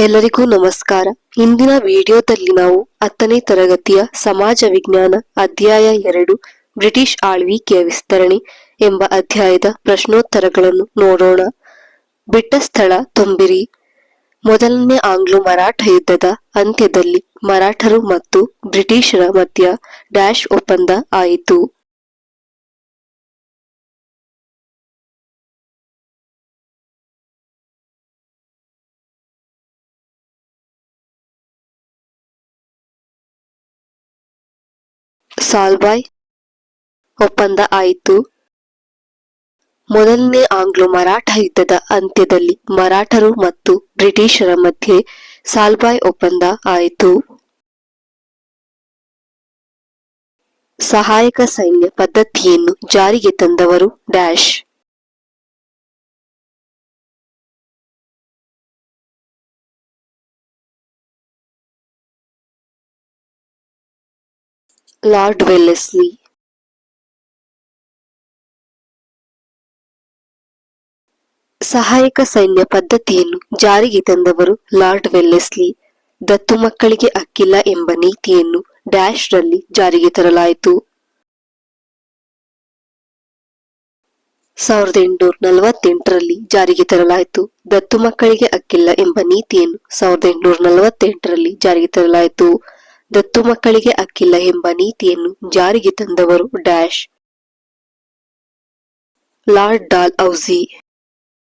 ಎಲ್ಲರಿಗೂ ನಮಸ್ಕಾರ. ಇಂದಿನ ವಿಡಿಯೋದಲ್ಲಿ ನಾವು ಹತ್ತನೇ ತರಗತಿಯ ಸಮಾಜ ವಿಜ್ಞಾನ ಅಧ್ಯಾಯ ಎರಡು, ಬ್ರಿಟಿಷ್ ಆಳ್ವಿಕೆಯ ವಿಸ್ತರಣೆ ಎಂಬ ಅಧ್ಯಾಯದ ಪ್ರಶ್ನೋತ್ತರಗಳನ್ನು ನೋಡೋಣ. ಬಿಟ್ಟ ಸ್ಥಳ ತುಂಬಿರಿ. ಮೊದಲನೇ ಆಂಗ್ಲೋ ಮರಾಠ ಯುದ್ಧದ ಅಂತ್ಯದಲ್ಲಿ ಮರಾಠರು ಮತ್ತು ಬ್ರಿಟಿಷರ ಮಧ್ಯ ಡ್ಯಾಶ್ ಒಪ್ಪಂದ ಆಯಿತು. ಸಾಲ್ಬಾಯ್ ಒಪ್ಪಂದ ಆಯಿತು. ಮೊದಲನೇ ಆಂಗ್ಲೋ ಮರಾಠ ಯುದ್ಧದ ಅಂತ್ಯದಲ್ಲಿ ಮರಾಠರು ಮತ್ತು ಬ್ರಿಟಿಷರ ಮಧ್ಯೆ ಸಾಲ್ಬಾಯ್ ಒಪ್ಪಂದ ಆಯಿತು. ಸಹಾಯಕ ಸೈನ್ಯ ಪದ್ಧತಿಯನ್ನು ಜಾರಿಗೆ ತಂದವರು ಡ್ಯಾಶ್. Lord Wellesley. ಸಹಾಯಕ ಸೈನ್ಯ ಪದ್ಧತಿಯನ್ನು ಜಾರಿಗೆ ತಂದವರು ಲಾರ್ಡ್ ವೆಲ್ಲೆಸ್ಲಿ. ದತ್ತು ಮಕ್ಕಳಿಗೆ ಅಕ್ಕಿಲ್ಲ ಎಂಬ ನೀತಿಯನ್ನು ಡ್ಯಾಶ್ ರಲ್ಲಿ ಜಾರಿಗೆ ತರಲಾಯಿತು. ಸಾವಿರದ ಎಂಟುನೂರ ನಲವತ್ತೆಂಟರಲ್ಲಿ ಜಾರಿಗೆ ತರಲಾಯಿತು. ದತ್ತು ಮಕ್ಕಳಿಗೆ ಅಕ್ಕಿಲ್ಲ ಎಂಬ ನೀತಿಯನ್ನು ಸಾವಿರದ ಎಂಟುನೂರ ನಲವತ್ತೆಂಟರಲ್ಲಿ ಜಾರಿಗೆ ತರಲಾಯಿತು. ದತ್ತು ಮಕ್ಕಳಿಗೆ ಅಕ್ಕಿಲ್ಲ ಎಂಬ ನೀತಿಯನ್ನು ಜಾರಿಗೆ ತಂದವರು ಡ್ಯಾಶ್. Lord doll ಔಸಿ.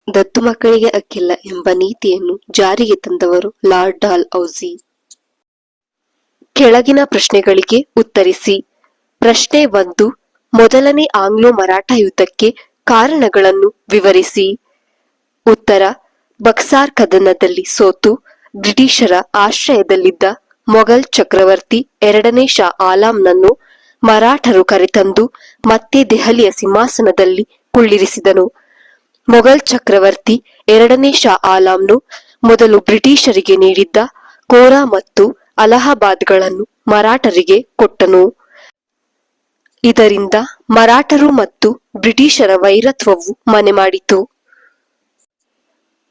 ದತ್ತು ಮಕ್ಕಳಿಗೆ ಅಕ್ಕಿಲ್ಲ ಎಂಬ ನೀತಿಯನ್ನು ಜಾರಿಗೆ ತಂದವರು ಲಾರ್ಡ್ ಡಾಲ್ ಔಸಿ. ಕೆಳಗಿನ ಪ್ರಶ್ನೆಗಳಿಗೆ ಉತ್ತರಿಸಿ. ಪ್ರಶ್ನೆ ಒಂದು, ಮೊದಲನೇ ಆಂಗ್ಲೋ ಮರಾಠ ಯುದ್ಧಕ್ಕೆ ಕಾರಣಗಳನ್ನು ವಿವರಿಸಿ. ಉತ್ತರ, ಬಕ್ಸಾರ್ ಕದನದಲ್ಲಿ ಸೋತು, ಬ್ರಿಟಿಷರ ಆಶ್ರಯದಲ್ಲಿದ್ದ ಮೊಘಲ್ ಚಕ್ರವರ್ತಿ ಎರಡನೇ ಶಾ ಆಲಾಂನನ್ನು ಮರಾಠರು ಕರೆತಂದು ಮತ್ತೆ ದೆಹಲಿಯ ಸಿಂಹಾಸನದಲ್ಲಿ ಕುಳ್ಳಿರಿಸಿದನು. ಮೊಘಲ್ ಚಕ್ರವರ್ತಿ ಎರಡನೇ ಶಾ ಆಲಾಂನು ಮೊದಲು ಬ್ರಿಟಿಷರಿಗೆ ನೀಡಿದ್ದ ಕೋರಾ ಮತ್ತು ಅಲಹಾಬಾದ್ಗಳನ್ನು ಮರಾಠರಿಗೆ ಕೊಟ್ಟನು. ಇದರಿಂದ ಮರಾಠರು ಮತ್ತು ಬ್ರಿಟಿಷರ ವೈರತ್ವವು ಮನೆ ಮಾಡಿತು.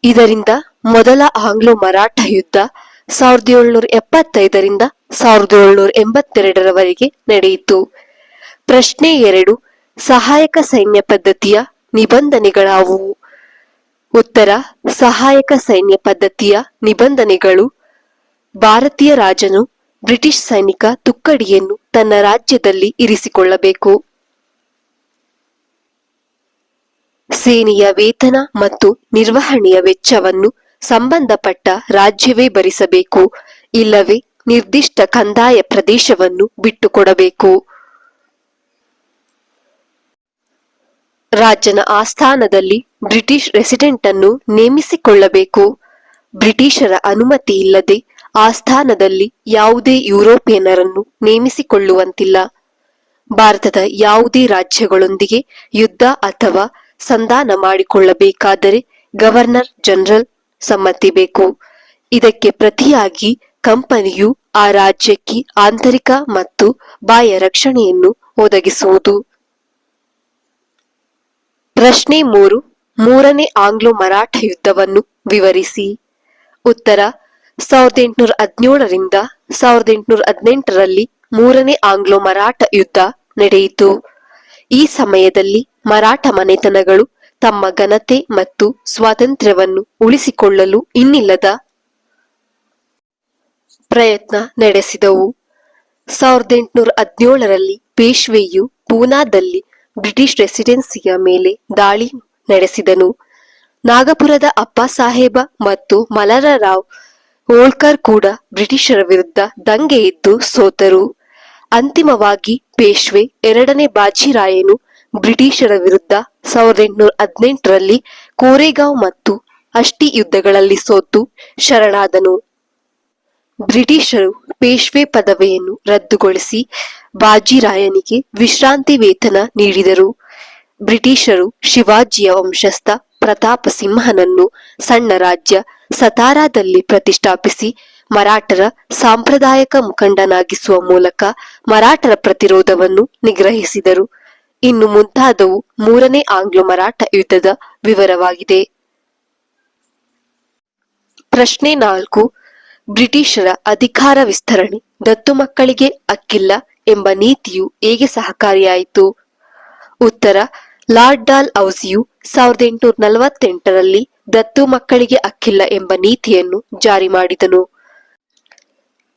ಇದರಿಂದ ಮೊದಲ ಆಂಗ್ಲೋ ಮರಾಠ ಯುದ್ಧ ಸಾವಿರದ ಏಳ್ನೂರ ಎಪ್ಪತ್ತೈದರಿಂದ ಸಾವಿರದ ಏಳ್ನೂರ ಎಂಬತ್ತೆರಡರವರೆಗೆ ನಡೆಯಿತು. ಪ್ರಶ್ನೆ ಎರಡು, ಸಹಾಯಕ ಸೈನ್ಯ ಪದ್ಧತಿಯ ನಿಬಂಧನೆಗಳಾವುವು? ಉತ್ತರ, ಸಹಾಯಕ ಸೈನ್ಯ ಪದ್ಧತಿಯ ನಿಬಂಧನೆಗಳು, ಭಾರತೀಯ ರಾಜನು ಬ್ರಿಟಿಷ್ ಸೈನಿಕ ತುಕ್ಕಡಿಯನ್ನು ತನ್ನ ರಾಜ್ಯದಲ್ಲಿ ಇರಿಸಿಕೊಳ್ಳಬೇಕು. ಸೇನೆಯ ವೇತನ ಮತ್ತು ನಿರ್ವಹಣೆಯ ವೆಚ್ಚವನ್ನು ಸಂಬಂಧಪಟ್ಟ ರಾಜ್ಯವೇ ಭರಿಸಬೇಕು, ಇಲ್ಲವೇ ನಿರ್ದಿಷ್ಟ ಕಂದಾಯ ಪ್ರದೇಶವನ್ನು ಬಿಟ್ಟುಕೊಡಬೇಕು. ರಾಜನ ಆಸ್ಥಾನದಲ್ಲಿ ಬ್ರಿಟಿಷ್ ರೆಸಿಡೆಂಟ್ ಅನ್ನು ನೇಮಿಸಿಕೊಳ್ಳಬೇಕು. ಬ್ರಿಟಿಷರ ಅನುಮತಿ ಇಲ್ಲದೆ ಆಸ್ಥಾನದಲ್ಲಿ ಯಾವುದೇ ಯುರೋಪಿಯನರನ್ನು ನೇಮಿಸಿಕೊಳ್ಳುವಂತಿಲ್ಲ. ಭಾರತದ ಯಾವುದೇ ರಾಜ್ಯಗಳೊಂದಿಗೆ ಯುದ್ಧ ಅಥವಾ ಸಂಧಾನ ಮಾಡಿಕೊಳ್ಳಬೇಕಾದರೆ ಗವರ್ನರ್ ಜನರಲ್ ಸಮ್ಮತಿ ಬೇಕು. ಇದಕ್ಕೆ ಪ್ರತಿಯಾಗಿ ಕಂಪನಿಯು ಆ ರಾಜ್ಯಕ್ಕೆ ಆಂತರಿಕ ಮತ್ತು ಬಾಹ್ಯ ರಕ್ಷಣೆಯನ್ನು ಒದಗಿಸುವುದು. ಪ್ರಶ್ನೆ ಮೂರು, ಮೂರನೇ ಆಂಗ್ಲೋ ಮರಾಠ ಯುದ್ಧವನ್ನು ವಿವರಿಸಿ. ಉತ್ತರ, ಸಾವಿರದ ಎಂಟುನೂರ ಹದಿನೇಳರಿಂದ ಸಾವಿರದ ಎಂಟುನೂರ ಹದಿನೆಂಟರಲ್ಲಿ ಮೂರನೇ ಆಂಗ್ಲೋ ಮರಾಠ ಯುದ್ಧ ನಡೆಯಿತು. ಈ ಸಮಯದಲ್ಲಿ ಮರಾಠ ಮನೆತನಗಳು ತಮ್ಮ ಘನತೆ ಮತ್ತು ಸ್ವಾತಂತ್ರ್ಯವನ್ನು ಉಳಿಸಿಕೊಳ್ಳಲು ಇನ್ನಿಲ್ಲದ ಪ್ರಯತ್ನ ನಡೆಸಿದವು. ಸಾವಿರದ ಎಂಟುನೂರ ಹದಿನೇಳರಲ್ಲಿ ಪೇಶ್ವೆಯು ಪೂನಾದಲ್ಲಿ ಬ್ರಿಟಿಷ್ ರೆಸಿಡೆನ್ಸಿಯ ಮೇಲೆ ದಾಳಿ ನಡೆಸಿದನು. ನಾಗಪುರದ ಅಪ್ಪ ಸಾಹೇಬ ಮತ್ತು ಮಲರರಾವ್ ಹೋಳ್ಕರ್ ಕೂಡ ಬ್ರಿಟಿಷರ ವಿರುದ್ಧ ದಂಗೆ ಎದ್ದು ಸೋತರು. ಅಂತಿಮವಾಗಿ ಪೇಶ್ವೆ ಎರಡನೇ ಬಾಜಿರಾಯನು ಬ್ರಿಟಿಷರ ವಿರುದ್ಧ ಸಾವಿರದ ಎಂಟುನೂರ ಹದಿನೆಂಟರಲ್ಲಿ ಕೋರೆಗಾಂವ್ ಮತ್ತು ಅಷ್ಟಿ ಯುದ್ಧಗಳಲ್ಲಿ ಸೋತು ಶರಣಾದನು. ಬ್ರಿಟಿಷರು ಪೇಶ್ವೆ ಪದವಿಯನ್ನು ರದ್ದುಗೊಳಿಸಿ ಬಾಜಿರಾಯನಿಗೆ ವಿಶ್ರಾಂತಿ ವೇತನ ನೀಡಿದರು. ಬ್ರಿಟಿಷರು ಶಿವಾಜಿಯ ವಂಶಸ್ಥ ಪ್ರತಾಪ ಸಿಂಹನನ್ನು ಸಣ್ಣ ರಾಜ್ಯ ಸತಾರಾದಲ್ಲಿ ಪ್ರತಿಷ್ಠಾಪಿಸಿ ಮರಾಠರ ಸಾಂಪ್ರದಾಯಿಕ ಮುಖಂಡನಾಗಿಸುವ ಮೂಲಕ ಮರಾಠರ ಪ್ರತಿರೋಧವನ್ನು ನಿಗ್ರಹಿಸಿದರು. ಇನ್ನು ಮುಂತಾದವು ಮೂರನೇ ಆಂಗ್ಲೋ ಮರಾಠ ಯುದ್ಧದ ವಿವರವಾಗಿದೆ. ಪ್ರಶ್ನೆ ನಾಲ್ಕು, ಬ್ರಿಟಿಷರ ಅಧಿಕಾರ ವಿಸ್ತರಣೆ ದತ್ತು ಮಕ್ಕಳಿಗೆ ಅಕ್ಕಿಲ್ಲ ಎಂಬ ನೀತಿಯು ಹೇಗೆ ಸಹಕಾರಿಯಾಯಿತು? ಉತ್ತರ, ಲಾರ್ಡ್ ಡಾಲ್ ಔಸಿಯು ಸಾವಿರದ ಎಂಟುನೂರ ನಲವತ್ತೆಂಟರಲ್ಲಿ ದತ್ತು ಮಕ್ಕಳಿಗೆ ಅಕ್ಕಿಲ್ಲ ಎಂಬ ನೀತಿಯನ್ನು ಜಾರಿ ಮಾಡಿದನು.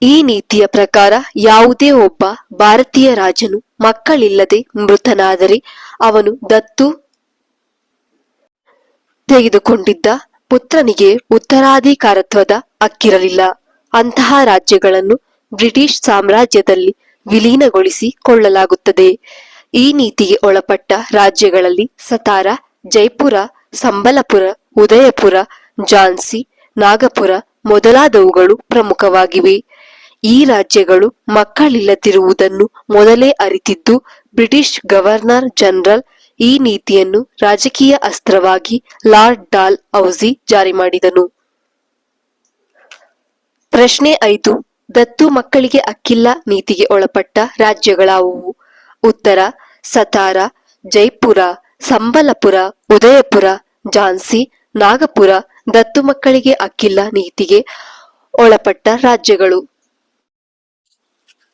ಈ ನೀತಿಯ ಪ್ರಕಾರ ಯಾವುದೇ ಒಬ್ಬ ಭಾರತೀಯ ರಾಜನು ಮಕ್ಕಳಿಲ್ಲದೆ ಮೃತನಾದರೆ ಅವನು ದತ್ತು ತೆಗೆದುಕೊಂಡಿದ್ದ ಪುತ್ರನಿಗೆ ಉತ್ತರಾಧಿಕಾರತ್ವದ ಹಕ್ಕಿರಲಿಲ್ಲ. ಅಂತಹ ರಾಜ್ಯಗಳನ್ನು ಬ್ರಿಟಿಷ್ ಸಾಮ್ರಾಜ್ಯದಲ್ಲಿ ವಿಲೀನಗೊಳಿಸಿ ಕೊಳ್ಳಲಾಗುತ್ತದೆ. ಈ ನೀತಿಗೆ ಒಳಪಟ್ಟ ರಾಜ್ಯಗಳಲ್ಲಿ ಸತಾರ, ಜೈಪುರ, ಸಂಬಲಪುರ, ಉದಯಪುರ, ಝಾನ್ಸಿ, ನಾಗಪುರ ಮೊದಲಾದವುಗಳು ಪ್ರಮುಖವಾಗಿವೆ. ಈ ರಾಜ್ಯಗಳು ಮಕ್ಕಳಿಲ್ಲದಿರುವುದನ್ನು ಮೊದಲೇ ಅರಿತಿದ್ದು, ಬ್ರಿಟಿಷ್ ಗವರ್ನರ್ ಜನರಲ್ ಈ ನೀತಿಯನ್ನು ರಾಜಕೀಯ ಅಸ್ತ್ರವಾಗಿ ಲಾರ್ಡ್ ಡಾಲ್ ಔಜಿ ಜಾರಿ ಮಾಡಿದನು. ಪ್ರಶ್ನೆ ಐದು, ದತ್ತು ಮಕ್ಕಳಿಗೆ ಅಕ್ಕಿಲ್ಲ ನೀತಿಗೆ ಒಳಪಟ್ಟ ರಾಜ್ಯಗಳಾವುವು? ಉತ್ತರ, ಸತಾರ, ಜೈಪುರ, ಸಂಬಲಪುರ, ಉದಯಪುರ, ಝಾನ್ಸಿ, ನಾಗಪುರ ದತ್ತು ಮಕ್ಕಳಿಗೆ ಅಕ್ಕಿಲ್ಲ ನೀತಿಗೆ ಒಳಪಟ್ಟ ರಾಜ್ಯಗಳು.